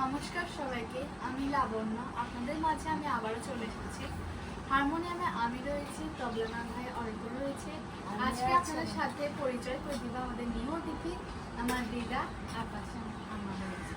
নমস্কার সবাইকে আমি লাবণ্য। আপনাদের মাঝে আমি আবারও চলে এসেছি। হারমোনিয়ামে আমি রয়েছি তবলা ভাই অল্প রয়েছে। আজকে আচ্ছা। আপনাদের সাথে পরিচয় করে দিব আমাদের নিউ দিদি আমার দিদা আকাশ আমার রয়েছে